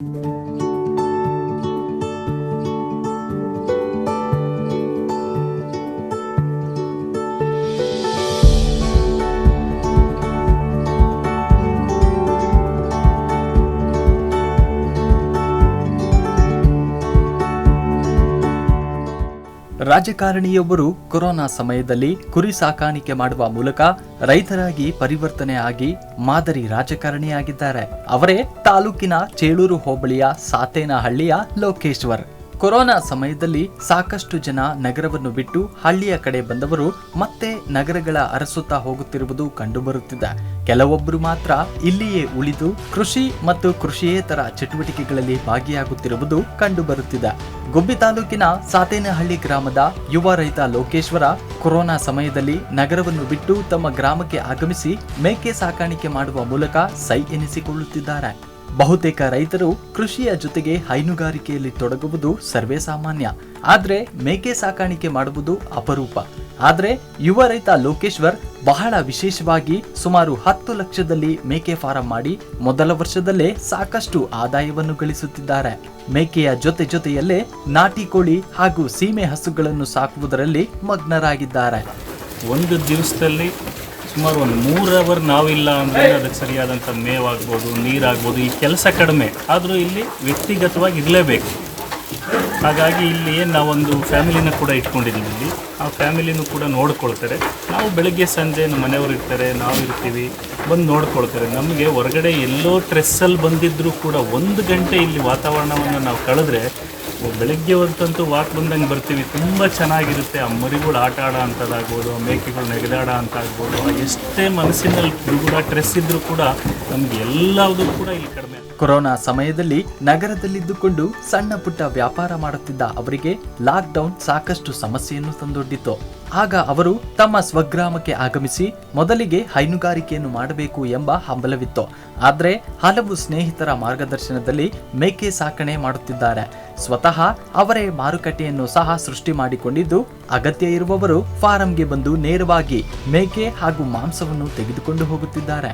Thank you. ರಾಜಕಾರಣಿಯೊಬ್ಬರು corona ಸಮಯದಲ್ಲಿ ಕುರಿ ಸಾಕಾಣಿಕೆ ಮಾಡುವ ಮೂಲಕ ರೈತರಾಗಿ ಪರಿವರ್ತನೆ ಆಗಿ ಮಾದರಿ ರಾಜಕಾರಣಿಯಾಗಿದ್ದಾರೆ. ಅವರೇ ತಾಲೂಕಿನ ಚೇಳೂರು ಹೋಬಳಿಯ ಸಾತೇನಹಳ್ಳಿಯ ಲೋಕೇಶ್ವರ್. ಕೊರೋನಾ ಸಮಯದಲ್ಲಿ ಸಾಕಷ್ಟು ಜನ ನಗರವನ್ನು ಬಿಟ್ಟು ಹಳ್ಳಿಯ ಕಡೆ ಬಂದವರು ಮತ್ತೆ ನಗರಗಳ ಅರಸುತ್ತಾ ಹೋಗುತ್ತಿರುವುದು ಕಂಡುಬರುತ್ತಿದೆ. ಕೆಲವೊಬ್ಬರು ಮಾತ್ರ ಇಲ್ಲಿಯೇ ಉಳಿದು ಕೃಷಿ ಮತ್ತು ಕೃಷಿಯೇತರ ಚಟುವಟಿಕೆಗಳಲ್ಲಿ ಭಾಗಿಯಾಗುತ್ತಿರುವುದು ಕಂಡುಬರುತ್ತಿದೆ. ಗುಬ್ಬಿ ತಾಲೂಕಿನ ಸಾತೇನಹಳ್ಳಿ ಗ್ರಾಮದ ಯುವ ರೈತ ಲೋಕೇಶ್ವರ ಕೊರೋನಾ ಸಮಯದಲ್ಲಿ ನಗರವನ್ನು ಬಿಟ್ಟು ತಮ್ಮ ಗ್ರಾಮಕ್ಕೆ ಆಗಮಿಸಿ ಮೇಕೆ ಸಾಕಾಣಿಕೆ ಮಾಡುವ ಮೂಲಕ ಸೈ ಎನಿಸಿಕೊಳ್ಳುತ್ತಿದ್ದಾರೆ. ಬಹುತೇಕ ರೈತರು ಕೃಷಿಯ ಜೊತೆಗೆ ಹೈನುಗಾರಿಕೆಯಲ್ಲಿ ತೊಡಗುವುದು ಸರ್ವೇ ಸಾಮಾನ್ಯ. ಆದ್ರೆ ಮೇಕೆ ಸಾಕಾಣಿಕೆ ಮಾಡುವುದು ಅಪರೂಪ. ಆದ್ರೆ ಯುವ ರೈತ ಲೋಕೇಶ್ವರ್ ಬಹಳ ವಿಶೇಷವಾಗಿ ಸುಮಾರು ಹತ್ತು ಲಕ್ಷದಲ್ಲಿ ಮೇಕೆ ಫಾರಂ ಮಾಡಿ ಮೊದಲ ವರ್ಷದಲ್ಲೇ ಸಾಕಷ್ಟು ಆದಾಯವನ್ನು ಗಳಿಸುತ್ತಿದ್ದಾರೆ. ಮೇಕೆಯ ಜೊತೆ ಜೊತೆಯಲ್ಲೇ ನಾಟಿ ಕೋಳಿ ಹಾಗೂ ಸೀಮೆ ಹಸುಗಳನ್ನು ಸಾಕುವುದರಲ್ಲಿ ಮಗ್ನರಾಗಿದ್ದಾರೆ. ಒಂದು ದಿವಸದಲ್ಲಿ ಸುಮಾರು ಒಂದು ಮೂರು ಅವರ್ ನಾವಿಲ್ಲ ಅಂದರೆ ಅದಕ್ಕೆ ಸರಿಯಾದಂಥ ಮೇವಾಗ್ಬೋದು ನೀರಾಗ್ಬೋದು ಈ ಕೆಲಸ ಕಡಿಮೆ. ಆದರೂ ಇಲ್ಲಿ ವ್ಯಕ್ತಿಗತವಾಗಿ ಇರಲೇಬೇಕು. ಹಾಗಾಗಿ ಇಲ್ಲಿ ನಾವೊಂದು ಫ್ಯಾಮಿಲಿನ ಕೂಡ ಇಟ್ಕೊಂಡಿದ್ದೀವಿ ಇಲ್ಲಿ. ಆ ಫ್ಯಾಮಿಲಿನೂ ಕೂಡ ನೋಡ್ಕೊಳ್ತಾರೆ. ನಾವು ಬೆಳಗ್ಗೆ, ಸಂಜೆ ನಮ್ಮ ಮನೆಯವರು ಇರ್ತಾರೆ, ನಾವು ಇರ್ತೀವಿ. ಬಂದು ನೋಡ್ಕೊಳ್ತಾರೆ. ನಮಗೆ ಹೊರಗಡೆ ಎಲ್ಲೋ ಟ್ರೆಸ್ಸಲ್ಲಿ ಬಂದಿದ್ದರೂ ಕೂಡ ಒಂದು ಗಂಟೆ ಇಲ್ಲಿ ವಾತಾವರಣವನ್ನು ನಾವು ಕಳೆದ್ರೆ ಬೆಳಗ್ಗೆ ಹೊತ್ತಂತೂ ವಾಕ್ ಬಂದಂಗೆ ಬರ್ತೀವಿ. ತುಂಬ ಚೆನ್ನಾಗಿರುತ್ತೆ. ಆ ಮರಿಗಳು ಆಟ ಆಡೋ ಅಂಥದ್ದಾಗ್ಬೋದು ಮೇಕೆಗಳು ನೆಗೆದಾಡೋ ಅಂತ ಆಗ್ಬೋದು ಎಷ್ಟೇ ಮನಸ್ಸಿನಲ್ಲಿ ಕೂಡ ಸ್ಟ್ರೆಸ್ ಇದ್ದರೂ ಕೂಡ ನಮಗೆ ಎಲ್ಲದೂ ಕೂಡ ಇಲ್ಲಿ ಕಡಿಮೆ ಕೊರೋನಾ ಸಮಯದಲ್ಲಿ ನಗರದಲ್ಲಿದ್ದುಕೊಂಡು ಸಣ್ಣ ಪುಟ್ಟ ವ್ಯಾಪಾರ ಮಾಡುತ್ತಿದ್ದ ಅವರಿಗೆ ಲಾಕ್ಡೌನ್ ಸಾಕಷ್ಟು ಸಮಸ್ಯೆಯನ್ನು ತಂದೊಡ್ಡಿತು ಆಗ ಅವರು ತಮ್ಮ ಸ್ವಗ್ರಾಮಕ್ಕೆ ಆಗಮಿಸಿ ಮೊದಲಿಗೆ ಹೈನುಗಾರಿಕೆಯನ್ನು ಮಾಡಬೇಕು ಎಂಬ ಹಂಬಲವಿತ್ತು. ಆದರೆ ಹಲವು ಸ್ನೇಹಿತರ ಮಾರ್ಗದರ್ಶನದಲ್ಲಿ ಮೇಕೆ ಸಾಕಣೆ ಮಾಡುತ್ತಿದ್ದಾರೆ. ಸ್ವತಃ ಅವರೇ ಮಾರುಕಟ್ಟೆಯನ್ನು ಸಹ ಸೃಷ್ಟಿ ಮಾಡಿಕೊಂಡಿದ್ದು, ಅಗತ್ಯ ಇರುವವರು ಫಾರಂಗೆ ಬಂದು ನೇರವಾಗಿ ಮೇಕೆ ಹಾಗೂ ಮಾಂಸವನ್ನು ತೆಗೆದುಕೊಂಡು ಹೋಗುತ್ತಿದ್ದಾರೆ.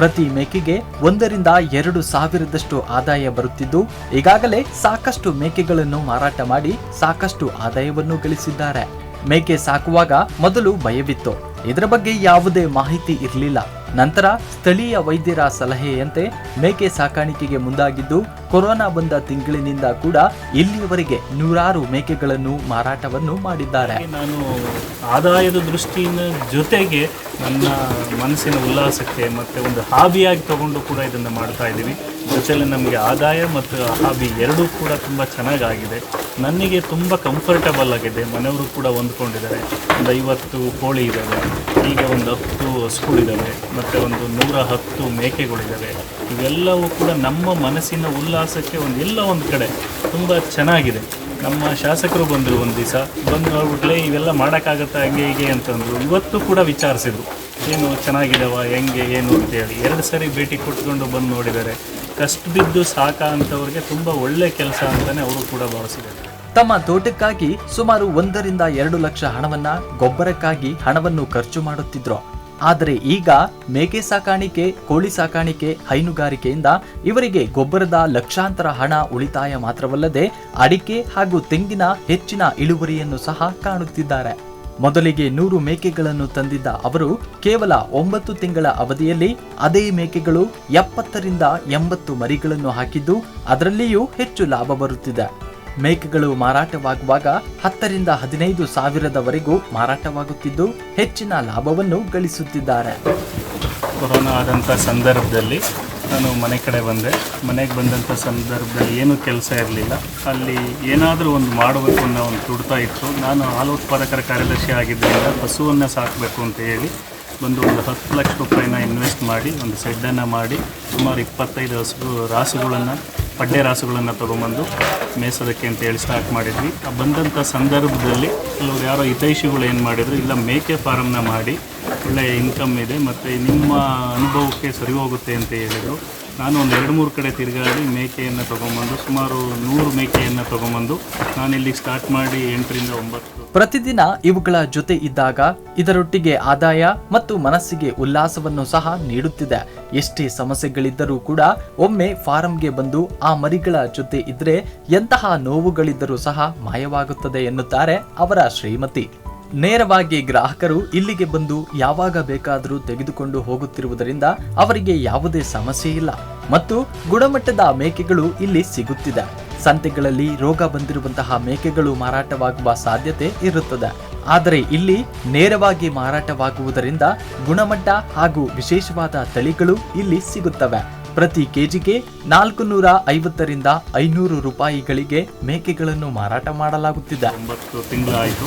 ಪ್ರತಿ ಮೇಕೆಗೆ ಒಂದರಿಂದ ಎರಡು ಸಾವಿರದಷ್ಟು ಆದಾಯ ಬರುತ್ತಿದ್ದು, ಈಗಾಗಲೇ ಸಾಕಷ್ಟು ಮೇಕೆಗಳನ್ನು ಮಾರಾಟ ಮಾಡಿ ಸಾಕಷ್ಟು ಆದಾಯವನ್ನು ಗಳಿಸಿದ್ದಾರೆ. ಮೇಕೆ ಸಾಕುವಾಗ ಮೊದಲು ಭಯವಿತ್ತು. ಇದರ ಬಗ್ಗೆ ಯಾವುದೇ ಮಾಹಿತಿ ಇರಲಿಲ್ಲ. ನಂತರ ಸ್ಥಳೀಯ ವೈದ್ಯರ ಸಲಹೆಯಂತೆ ಮೇಕೆ ಸಾಕಾಣಿಕೆಗೆ ಮುಂದಾಗಿದ್ದು ಕೊರೋನಾ ಬಂದ ತಿಂಗಳಿನಿಂದ ಕೂಡ ಇಲ್ಲಿಯವರೆಗೆ ನೂರಾರು ಮೇಕೆಗಳನ್ನು ಮಾರಾಟವನ್ನು ಮಾಡಿದ್ದಾರೆ. ನಾನು ಆದಾಯದ ದೃಷ್ಟಿಯಿಂದ ಜೊತೆಗೆ ನನ್ನ ಮನಸ್ಸಿನ ಉಲ್ಲಾಸಕ್ಕೆ ಮತ್ತೆ ಒಂದು ಹಾಬಿಯಾಗಿ ತಗೊಂಡು ಕೂಡ ಇದನ್ನು ಮಾಡ್ತಾ ಇದ್ದೀವಿ ಜೊತೆಯಲ್ಲಿ ನಮಗೆ ಆದಾಯ ಮತ್ತು ಹಾಬಿ ಎರಡೂ ಕೂಡ ತುಂಬ ಚೆನ್ನಾಗಾಗಿದೆ. ನನಗೆ ತುಂಬ ಕಂಫರ್ಟಬಲ್ ಆಗಿದೆ. ಮನೆಯವರು ಕೂಡ ಹೊಂದ್ಕೊಂಡಿದ್ದಾರೆ. ಒಂದು ಐವತ್ತು ಕೋಳಿ ಇದ್ದಾವೆ. ಈಗ ಒಂದು ಹತ್ತು ಹಸುಗಳಿದ್ದಾವೆ ಮತ್ತು ಒಂದು ನೂರ ಹತ್ತು ಮೇಕೆಗಳಿದ್ದಾವೆ. ಇವೆಲ್ಲವೂ ಕೂಡ ನಮ್ಮ ಮನಸ್ಸಿನ ಉಲ್ಲಾಸಕ್ಕೆ ಒಂದು ಎಲ್ಲ ಒಂದು ಕಡೆ ತುಂಬ ಚೆನ್ನಾಗಿದೆ. ನಮ್ಮ ಶಾಸಕರು ಬಂದರು ಒಂದು ದಿವಸ, ಬಂದು ನೋಡ್ಬಿಟ್ಲೆ ಇವೆಲ್ಲ ಮಾಡೋಕ್ಕಾಗತ್ತಾ ಹಂಗೆ ಹೀಗೆ ಅಂತಂದರು ಇವತ್ತು ಕೂಡ ವಿಚಾರಿಸಿದ್ರು. ಏನು ಚೆನ್ನಾಗಿದ್ದಾವ ಹೆಂಗೆ, ಏನು ಅಂತೇಳಿ ಎರಡು ಸರಿ ಭೇಟಿ ಕೊಟ್ಕೊಂಡು ಬಂದು ನೋಡಿದ್ದಾರೆ. ಕಷ್ಟ ಬಿದ್ದು ಸಾಕ ಅಂತವ್ರಿಗೆ ತುಂಬ ಒಳ್ಳೆ ಕೆಲಸ ಅಂತಲೇ ಅವರು ಕೂಡ ಭಾವಿಸಿದ್ದಾರೆ. ತಮ್ಮ ತೋಟಕ್ಕಾಗಿ ಸುಮಾರು ಒಂದರಿಂದ ಎರಡು ಲಕ್ಷ ಹಣವನ್ನ ಗೊಬ್ಬರಕ್ಕಾಗಿ ಹಣವನ್ನು ಖರ್ಚು ಮಾಡುತ್ತಿದ್ರು. ಆದರೆ ಈಗ ಮೇಕೆ ಸಾಕಾಣಿಕೆ, ಕೋಳಿ ಸಾಕಾಣಿಕೆ, ಹೈನುಗಾರಿಕೆಯಿಂದ ಇವರಿಗೆ ಗೊಬ್ಬರದ ಲಕ್ಷಾಂತರ ಹಣ ಉಳಿತಾಯ ಮಾತ್ರವಲ್ಲದೆ ಅಡಿಕೆ ಹಾಗೂ ತೆಂಗಿನ ಹೆಚ್ಚಿನ ಇಳುವರಿಯನ್ನು ಸಹ ಕಾಣುತ್ತಿದ್ದಾರೆ. ಮೊದಲಿಗೆ ನೂರು ಮೇಕೆಗಳನ್ನು ತಂದಿದ್ದ ಅವರು ಕೇವಲ ಒಂಬತ್ತು ತಿಂಗಳ ಅವಧಿಯಲ್ಲಿ ಅದೇ ಮೇಕೆಗಳು ಎಪ್ಪತ್ತರಿಂದ ಎಂಬತ್ತು ಮರಿಗಳನ್ನು ಹಾಕಿದ್ದು ಅದರಲ್ಲಿಯೂ ಹೆಚ್ಚು ಲಾಭ ಬರುತ್ತಿದೆ. ಮೇಕೆಗಳು ಮಾರಾಟವಾಗುವಾಗ ಹತ್ತರಿಂದ ಹದಿನೈದು ಸಾವಿರದವರೆಗೂ ಮಾರಾಟವಾಗುತ್ತಿದ್ದು ಹೆಚ್ಚಿನ ಲಾಭವನ್ನು ಗಳಿಸುತ್ತಿದ್ದಾರೆ. ಕೊರೋನಾ ಆದಂಥ ಸಂದರ್ಭದಲ್ಲಿ ನಾನು ಮನೆ ಕಡೆ ಬಂದೆ. ಮನೆಗೆ ಬಂದಂಥ ಸಂದರ್ಭದಲ್ಲಿ ಏನೂ ಕೆಲಸ ಇರಲಿಲ್ಲ. ಅಲ್ಲಿ ಏನಾದರೂ ಒಂದು ಮಾಡಬೇಕು ಅನ್ನೋ ಒಂದು ತುಡ್ತಾ ಇತ್ತು. ನಾನು ಹಾಲು ಉತ್ಪಾದಕರ ಕಾರ್ಯದರ್ಶಿ ಆಗಿದ್ದರಿಂದ ಹಸುವನ್ನು ಸಾಕಬೇಕು ಅಂತ ಹೇಳಿ ಬಂದು ಒಂದು ಹತ್ತು ಲಕ್ಷ ರೂಪಾಯಿನ ಇನ್ವೆಸ್ಟ್ ಮಾಡಿ, ಒಂದು ಸೆಡ್ಡನ್ನು ಮಾಡಿ, ಸುಮಾರು ಇಪ್ಪತ್ತೈದು ಹಸು ರಾಸುಗಳನ್ನು ಪಡ್ಡೆ ರಾಸುಗಳನ್ನು ತೊಗೊಂಬಂದು ಮೇಯಿಸೋದಕ್ಕೆ ಅಂತ ಹೇಳಿ ಸ್ಟಾರ್ಟ್ ಮಾಡಿದ್ವಿ. ಆ ಬಂದಂಥ ಸಂದರ್ಭದಲ್ಲಿ ಕೆಲವರು ಯಾರೋ ಹಿತೈಷಿಗಳು ಏನು ಮಾಡಿದರು, ಇಲ್ಲ ಮೇಕೆ ಫಾರಮ್ನ ಮಾಡಿ ಒಳ್ಳೆಯ ಇನ್ಕಮ್ ಇದೆ, ಮತ್ತು ನಿಮ್ಮ ಅನುಭವಕ್ಕೆ ಸರಿ ಹೋಗುತ್ತೆ ಅಂತ ಹೇಳಿದರು. ನಾನು ಒಂದು ಎರಡು ಮೂರು ಕಡೆ ತಿರುಗಾಡಿ ಮೇಕೆಯನ್ನು ತೊಗೊಂಬಂದು ಸುಮಾರು ನೂರು ಮೇಕೆಯನ್ನು ತೊಗೊಂಬಂದು ನಾನು ಇಲ್ಲಿಗೆ ಸ್ಟಾರ್ಟ್ ಮಾಡಿ ಎಂಟರಿಂದ ಒಂಬತ್ತು. ಪ್ರತಿದಿನ ಇವುಗಳ ಜೊತೆ ಇದ್ದಾಗ ಇದರೊಟ್ಟಿಗೆ ಆದಾಯ ಮತ್ತು ಮನಸ್ಸಿಗೆ ಉಲ್ಲಾಸವನ್ನು ಸಹ ನೀಡುತ್ತಿದೆ. ಎಷ್ಟೇ ಸಮಸ್ಯೆಗಳಿದ್ದರೂ ಕೂಡ ಒಮ್ಮೆ ಫಾರಂಗೆ ಬಂದು ಆ ಮರಿಗಳ ಜೊತೆ ಇದ್ರೆ ಎಂತಹ ನೋವುಗಳಿದ್ದರೂ ಸಹ ಮಾಯವಾಗುತ್ತದೆ ಎನ್ನುತ್ತಾರೆ ಅವರ ಶ್ರೀಮತಿ. ನೇರವಾಗಿ ಗ್ರಾಹಕರು ಇಲ್ಲಿಗೆ ಬಂದು ಯಾವಾಗ ಬೇಕಾದರೂ ತೆಗೆದುಕೊಂಡು ಹೋಗುತ್ತಿರುವುದರಿಂದ ಅವರಿಗೆ ಯಾವುದೇ ಸಮಸ್ಯೆ ಇಲ್ಲ. ಮತ್ತು ಗುಣಮಟ್ಟದ ಮೇಕೆಗಳು ಇಲ್ಲಿ ಸಿಗುತ್ತಿದೆ. ಸಂತೆಗಳಲ್ಲಿ ರೋಗ ಬಂದಿರುವಂತಹ ಮೇಕೆಗಳು ಮಾರಾಟವಾಗುವ ಸಾಧ್ಯತೆ ಇರುತ್ತದೆ. ಆದರೆ ಇಲ್ಲಿ ನೇರವಾಗಿ ಮಾರಾಟವಾಗುವುದರಿಂದ ಗುಣಮಟ್ಟ ಹಾಗೂ ವಿಶೇಷವಾದ ತಳಿಗಳು ಇಲ್ಲಿ ಸಿಗುತ್ತವೆ. ಪ್ರತಿ ಕೆಜಿಗೆ ನಾಲ್ಕು ನೂರ ಐವತ್ತರಿಂದ ಐನೂರು ರೂಪಾಯಿಗಳಿಗೆ ಮೇಕೆಗಳನ್ನು ಮಾರಾಟ ಮಾಡಲಾಗುತ್ತಿದೆ. ಒಂಬತ್ತು ತಿಂಗಳಾಯಿತು.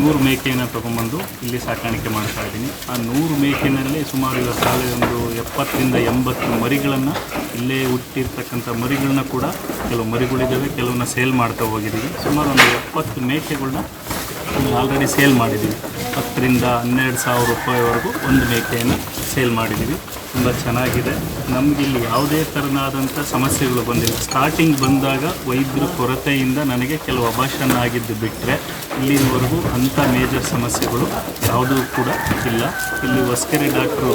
ನೂರು ಮೇಕೆಯನ್ನು ತಗೊಂಡ್ಬಂದು ಇಲ್ಲಿ ಸಾಕಾಣಿಕೆ ಮಾಡ್ತಾ ಇದ್ದೀನಿ. ಆ ನೂರು ಮೇಕೆನಲ್ಲಿ ಸುಮಾರು ಇವತ್ತಾಗಲೇ ಒಂದು ಎಪ್ಪತ್ತರಿಂದ ಎಂಬತ್ತು ಮರಿಗಳನ್ನು ಇಲ್ಲೇ ಹುಟ್ಟಿರ್ತಕ್ಕಂಥ ಮರಿಗಳನ್ನ ಕೂಡ ಕೆಲವು ಮರಿಗಳಿದ್ದಾವೆ, ಕೆಲವನ್ನ ಸೇಲ್ ಮಾಡ್ತಾ ಹೋಗಿದ್ದೀವಿ. ಸುಮಾರು ಒಂದು ಎಪ್ಪತ್ತು ಮೇಕೆಗಳನ್ನ ಆಲ್ರೆಡಿ ಸೇಲ್ ಮಾಡಿದ್ದೀವಿ. ಹತ್ತರಿಂದ ಹನ್ನೆರಡು ಸಾವಿರ ರೂಪಾಯಿವರೆಗೂ ಒಂದು ಮೇಕೆಯನ್ನು ಸೇಲ್ ಮಾಡಿದ್ದೀವಿ ತುಂಬ ಚೆನ್ನಾಗಿದೆ. ನಮಗಿಲ್ಲಿ ಯಾವುದೇ ಥರನಾದಂಥ ಸಮಸ್ಯೆಗಳು ಬಂದಿಲ್ಲ. ಸ್ಟಾರ್ಟಿಂಗ್ ಬಂದಾಗ ವೈದ್ಯರ ಕೊರತೆಯಿಂದ ನನಗೆ ಕೆಲವು ಅಭಾಷಣ ಆಗಿದ್ದು ಬಿಟ್ಟರೆ ಇಲ್ಲಿನವರೆಗೂ ಅಂಥ ಮೇಜರ್ ಸಮಸ್ಯೆಗಳು ಯಾವುದೂ ಕೂಡ ಇಲ್ಲ. ಇಲ್ಲಿ ಹೊಸ್ಕೆರೆ ಡಾಕ್ಟ್ರು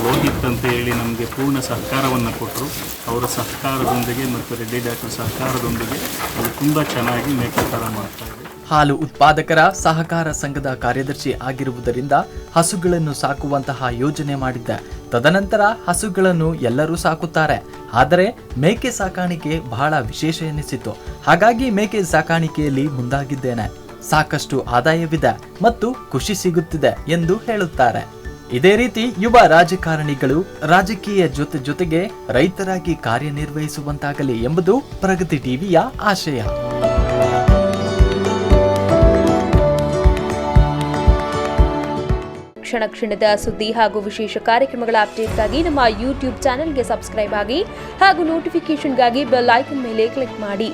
ಅಂತ ಹೇಳಿ ನಮಗೆ ಪೂರ್ಣ ಸಹಕಾರವನ್ನು ಕೊಟ್ಟರು ಅವರ ಸಹಕಾರದೊಂದಿಗೆ ಮತ್ತು ರೆಡ್ಡಿ ಡಾಕ್ಟರ್ ಸಹಕಾರದೊಂದಿಗೆ ಅದು ತುಂಬ ಚೆನ್ನಾಗಿ ಮೇಕಥರ ಮಾಡ್ತಾ ಇದೆ ಹಾಲು ಉತ್ಪಾದಕರ ಸಹಕಾರ ಸಂಘದ ಕಾರ್ಯದರ್ಶಿ ಆಗಿರುವುದರಿಂದ ಹಸುಗಳನ್ನು ಸಾಕುವಂತಹ ಯೋಜನೆ ಮಾಡಿದ್ದೆ. ತದನಂತರ ಹಸುಗಳನ್ನು ಎಲ್ಲರೂ ಸಾಕುತ್ತಾರೆ. ಆದರೆ ಮೇಕೆ ಸಾಕಾಣಿಕೆ ಬಹಳ ವಿಶೇಷ ಎನಿಸಿತು ಹಾಗಾಗಿ ಮೇಕೆ ಸಾಕಾಣಿಕೆಯಲ್ಲಿ ಮುಂದಾಗಿದ್ದೇನೆ. ಸಾಕಷ್ಟು ಆದಾಯವಿದೆ ಮತ್ತು ಖುಷಿ ಸಿಗುತ್ತಿದೆ ಎಂದು ಹೇಳುತ್ತಾರೆ. ಇದೇ ರೀತಿ ಯುವ ರಾಜಕಾರಣಿಗಳು ರಾಜಕೀಯ ಜೊತೆ ಜೊತೆಗೆ ರೈತರಾಗಿ ಕಾರ್ಯನಿರ್ವಹಿಸುವಂತಾಗಲಿ ಎಂಬುದು ಪ್ರಗತಿ ಟಿವಿಯ ಆಶಯ. ಕ್ಷಣ ಕ್ಷಣದ ಸುದ್ದಿ ಹಾಗೂ ವಿಶೇಷ ಕಾರ್ಯಕ್ರಮಗಳ ಅಪ್ಡೇಟ್ಗಾಗಿ ನಮ್ಮ ಯೂಟ್ಯೂಬ್ ಚಾನೆಲ್ಗೆ ಸಬ್ಸ್ಕ್ರೈಬ್ ಆಗಿ ಹಾಗೂ ನೋಟಿಫಿಕೇಷನ್ಗಾಗಿ ಬೆಲ್ ಐಕನ್ ಮೇಲೆ ಕ್ಲಿಕ್ ಮಾಡಿ.